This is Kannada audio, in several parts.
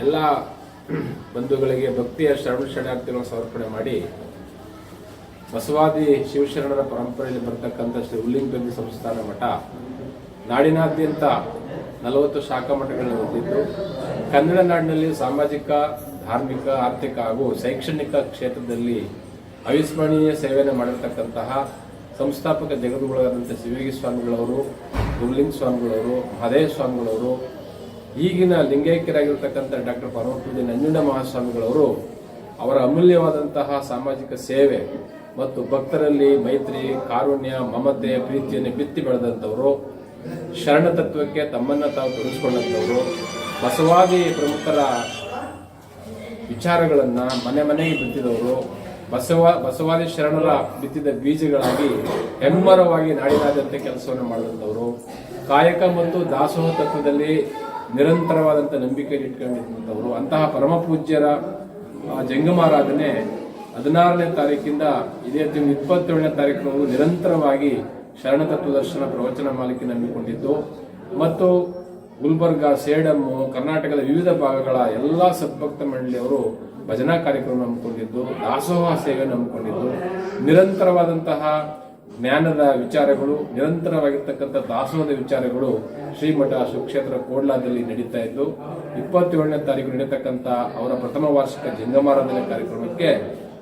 ಎಲ್ಲ ಬಂಧುಗಳಿಗೆ ಭಕ್ತಿಯ ಶರಣ ಶರಣಾರ್ಥಿಗಳನ್ನು ಸಮರ್ಪಣೆ ಮಾಡಿ ಬಸವಾದಿ ಶಿವಶರಣರ ಪರಂಪರೆಯಲ್ಲಿ ಬರ್ತಕ್ಕಂಥ ಶ್ರೀ ಉಲ್ಲಿಂಗಬೆಂದಿ ಸಂಸ್ಥಾನ ಮಠ ನಾಡಿನಾದ್ಯಂತ ನಲವತ್ತು ಶಾಖಾ ಮಠಗಳನ್ನು ಹೊಂದಿದ್ದು ಕನ್ನಡ ನಾಡಿನಲ್ಲಿ ಸಾಮಾಜಿಕ, ಧಾರ್ಮಿಕ, ಆರ್ಥಿಕ ಹಾಗೂ ಶೈಕ್ಷಣಿಕ ಕ್ಷೇತ್ರದಲ್ಲಿ ಅವಿಸ್ಮರಣೀಯ ಸೇವೆಯನ್ನು ಮಾಡಿರ್ತಕ್ಕಂತಹ ಸಂಸ್ಥಾಪಕ ಜಗದ್ಗುರುಗಳಾದಂಥ ಶಿವಯೋಗಿ ಸ್ವಾಮಿಗಳವರು ಗುರುಲಿಂಗ ಸ್ವಾಮಿಗಳವರು, ಮಹದೇವ ಸ್ವಾಮಿಗಳವರು ಈಗಿನ ಲಿಂಗೈಕ್ಯರಾಗಿರ್ತಕ್ಕಂಥ ಡಾಕ್ಟರ್ ಪರಮಪೂಜೆ ನಂಜುಂಡ ಮಹಾಸ್ವಾಮಿಗಳವರು ಅವರ ಅಮೂಲ್ಯವಾದಂತಹ ಸಾಮಾಜಿಕ ಸೇವೆ ಮತ್ತು ಭಕ್ತರಲ್ಲಿ ಮೈತ್ರಿ, ಕಾರುಣ್ಯ, ಮಮತೆ, ಪ್ರೀತಿಯನ್ನು ಬಿತ್ತಿ ಬೆಳೆದಂಥವರು, ಶರಣ ತತ್ವಕ್ಕೆ ತಮ್ಮನ್ನು ತಾವು ತೊಡಗಿಸಿಕೊಂಡಂಥವರು ಬಸವಾದಿ ಪ್ರಮುಖರ ವಿಚಾರಗಳನ್ನು ಮನೆ ಮನೆಗೆ ಬಿತ್ತಿದವರು, ಬಸವ, ಬಸವಾದಿ ಶರಣರ ಬಿತ್ತಿದ ಬೀಜಗಳಾಗಿ ಹೆಮ್ಮರವಾಗಿ ನಾಡಿನಾದ್ಯಂತ ಕೆಲಸವನ್ನು ಮಾಡಿದಂಥವರು, ಕಾಯಕ ಮತ್ತು ದಾಸೋಹ ತತ್ವದಲ್ಲಿ ನಿರಂತರವಾದಂಥ ನಂಬಿಕೆ ಇಟ್ಕೊಂಡಿರುವಂಥವ್ರು ಅಂತಹ ಪರಮ ಪೂಜ್ಯರ ಆ, ಜಂಗಮಾರಾಧನೆ ಹದಿನಾರನೇ ತಾರೀಕಿಂದ ಇದೇ ತಿಂಗಳು ಇಪ್ಪತ್ತೇಳನೇ ತಾರೀಕಿನವರೆಗೂ ನಿರಂತರವಾಗಿ ಶರಣ ತತ್ವ ದರ್ಶನ ಪ್ರವಚನ ಮಾಲಿಕೆ ನಂಬಿಕೊಂಡಿದ್ದು ಮತ್ತು ಗುಲ್ಬರ್ಗ ಸೇಡಮ್ಮು ಕರ್ನಾಟಕದ ವಿವಿಧ ಭಾಗಗಳ ಎಲ್ಲ ಸದ್ಭಕ್ತ ಮಂಡಳಿಯವರು ಭಜನಾ ಕಾರ್ಯಕ್ರಮ ನಂಬಿಕೊಂಡಿದ್ದು ದಾಸೋಹ ಸೇವೆ ನಂಬಿಕೊಂಡಿದ್ದು ನಿರಂತರವಾದಂತಹ ಜ್ಞಾನದ ವಿಚಾರಗಳು, ನಿರಂತರವಾಗಿರ್ತಕ್ಕಂಥ ದಾಸೋಹದ ವಿಚಾರಗಳು ಶ್ರೀಮಠ ಸುಕ್ಷೇತ್ರ ಕೋಡ್ಲಾದಲ್ಲಿ ನಡೀತಾ ಇದ್ದು, ಇಪ್ಪತ್ತೇಳನೇ ತಾರೀಕು ನಡೀತಕ್ಕಂಥ ಅವರ ಪ್ರಥಮ ವಾರ್ಷಿಕ ಜಂಗಮಾರಾಧನೆ ಕಾರ್ಯಕ್ರಮಕ್ಕೆ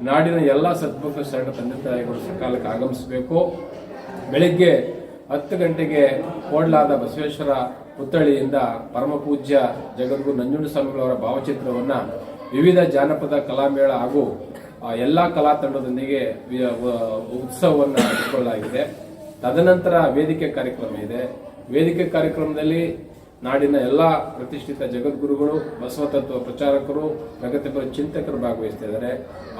ನಾಡಿನ ಎಲ್ಲ ಸದ್ಭಕ್ತ ಶರಣ ತಂದೆ ತಾಯಿಗಳು ಸಕಾಲಕ್ಕೆ ಆಗಮಿಸಬೇಕು. ಬೆಳಿಗ್ಗೆ ಹತ್ತು ಗಂಟೆಗೆ ಕೋಡ್ಲಾದ ಬಸವೇಶ್ವರ ಪುತ್ಥಳಿಯಿಂದ ಪರಮ ಪೂಜ್ಯ ಜಗದ್ಗುರು ನಂಜುಂಡ ಸ್ವಾಮಿಗಳವರ ಭಾವಚಿತ್ರವನ್ನ ವಿವಿಧ ಜಾನಪದ, ಕಲಾಮೇಳ ಹಾಗೂ ಎಲ್ಲಾ ಕಲಾ ತಂಡದೊಂದಿಗೆ ಉತ್ಸವವನ್ನು ಹಮ್ಮಿಕೊಳ್ಳಲಾಗಿದೆ. ತದನಂತರ ವೇದಿಕೆ ಕಾರ್ಯಕ್ರಮ ಇದೆ. ವೇದಿಕೆ ಕಾರ್ಯಕ್ರಮದಲ್ಲಿ ನಾಡಿನ ಎಲ್ಲ ಪ್ರತಿಷ್ಠಿತ ಜಗದ್ಗುರುಗಳು ಬಸವ ತತ್ವ ಪ್ರಚಾರಕರು, ಪ್ರಗತಿಪರ ಚಿಂತಕರು ಭಾಗವಹಿಸ್ತಾ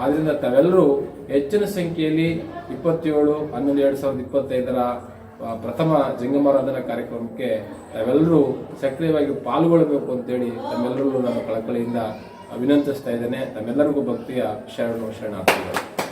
ಆದ್ದರಿಂದ ತಾವೆಲ್ಲರೂ ಹೆಚ್ಚಿನ ಸಂಖ್ಯೆಯಲ್ಲಿ ಇಪ್ಪತ್ತೇಳು, ಹನ್ನೊಂದು, ಎರಡು ಸಾವಿರದ ಇಪ್ಪತ್ತೈದರ ಪ್ರಥಮ ಜಂಗಮಾರಾಧನಾ ಕಾರ್ಯಕ್ರಮಕ್ಕೆ ತಾವೆಲ್ಲರೂ ಸಕ್ರಿಯವಾಗಿ ಪಾಲ್ಗೊಳ್ಳಬೇಕು ಅಂತೇಳಿ ತಮ್ಮೆಲ್ಲರೂ ನಮ್ಮ ಕಳಕಳಿಯಿಂದ ವಿನಂತಿಸ್ತಾ ಇದ್ದೇನೆ. ತಮ್ಮೆಲ್ಲರಿಗೂ ಭಕ್ತಿಯ ಶರಣು ಶರಣಾರ್ಥಿಗಳು.